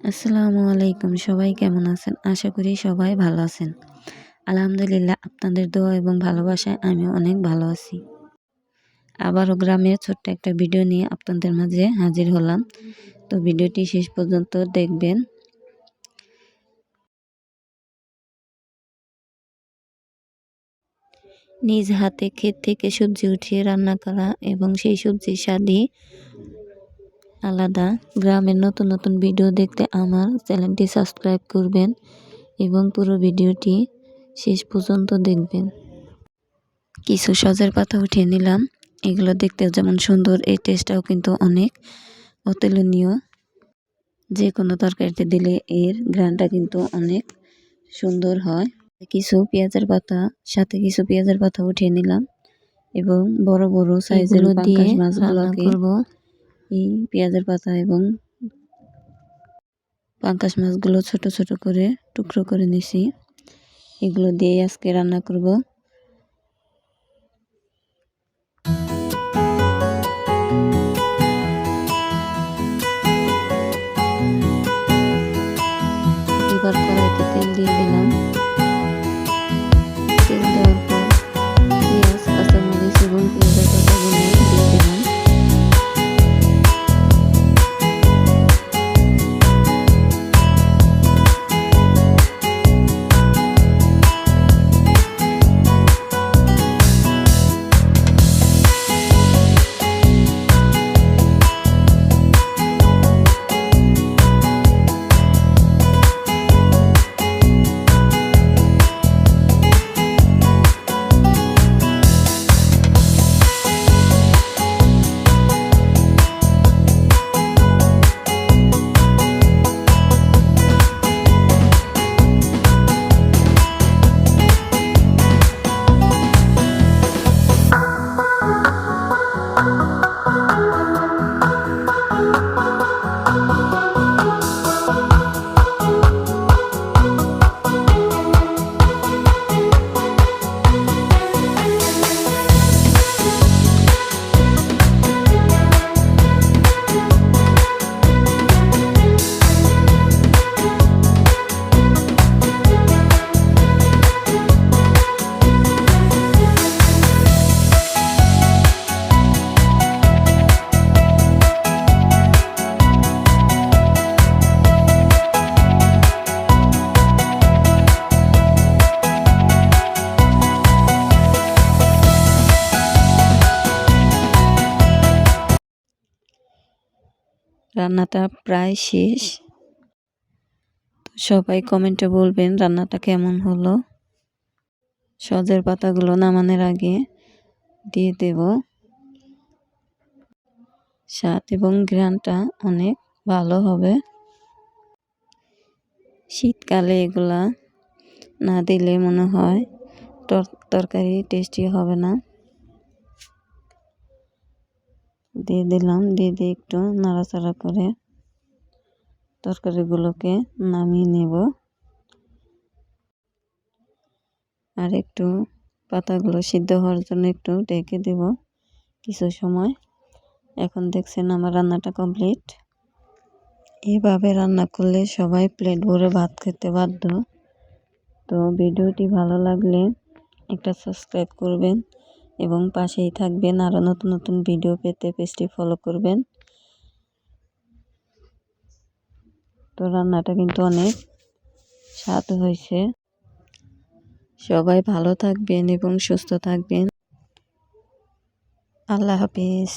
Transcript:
আসসালামু আলাইকুম, সবাই কেমন আছেন? আশা করি সবাই ভালো আছেন। আলহামদুলিল্লাহ, আপনাদের দোয়া এবং ভালোবাসায় আমি অনেক ভালো আছি। আবারও গ্রামের ছোট্ট একটা ভিডিও নিয়ে আপনাদের মাঝে হাজির হলাম। তো ভিডিওটি শেষ পর্যন্ত দেখবেন। নিজ হাতে ক্ষেত থেকে সবজি উঠিয়ে রান্না করা এবং সেই সবজির স্বাদই আলাদা। গ্রামের নতুন নতুন ভিডিও দেখতে আমার চ্যানেলটি সাবস্ক্রাইব করবেন এবং পুরো ভিডিওটি শেষ পর্যন্ত দেখবেন। কিছু সজের পাতা উঠিয়ে নিলাম। এগুলো দেখতে যেমন সুন্দর এই টেস্টটাও কিন্তু অনেক অতুলনীয়। যে কোনো তরকারিতে দিলে এর গ্রানটা কিন্তু অনেক সুন্দর হয়। কিছু পেঁয়াজের পাতা সাথে কিছু পেঁয়াজের পাতা উঠিয়ে নিলাম এবং বড় বড় সাইজের দিয়ে মাছগুলোকে এই পেঁয়াজের পাতা এবং পাঙ্কাশ মাছগুলো ছোট ছোট করে টুকরো করে নিছি। এগুলো দিয়ে আজকে রান্না করব। এবার কড়াইতে তেল দিয়ে দিলাম। তেল দেওয়ার Bye. রান্নাটা প্রায় শেষ। সবাই কমেন্টে বলবেন রান্নাটা কেমন হলো। সজের পাতাগুলো নামানোর আগে দিয়ে দেব। স্বাদ এবং ঘ্রাণটা অনেক ভালো হবে। শীতকালে এগুলা না দিলে মনে হয় তরকারি টেস্টি হবে না। দিয়ে দিলাম, দিয়ে দিয়ে একটু নাড়াচাড়া করে তরকারিগুলোকে নামিয়ে নেব। আর একটু পাতাগুলো সিদ্ধ হওয়ার জন্য একটু ডেকে দেব কিছু সময়। এখন দেখছেন আমার রান্নাটা কমপ্লিট। এভাবে রান্না করলে সবাই প্লেট ভরে ভাত খেতে বাধ্য। তো ভিডিওটি ভালো লাগলে একটা সাবস্ক্রাইব করবেন। এবং পাশেই থাকবেন আরও নতুন নতুন ভিডিও পেতে পেজটি ফলো করবেন। তো রান্নাটা কিন্তু অনেক স্বাদ হয়েছে। সবাই ভালো থাকবেন এবং সুস্থ থাকবেন। আল্লাহ হাফিজ।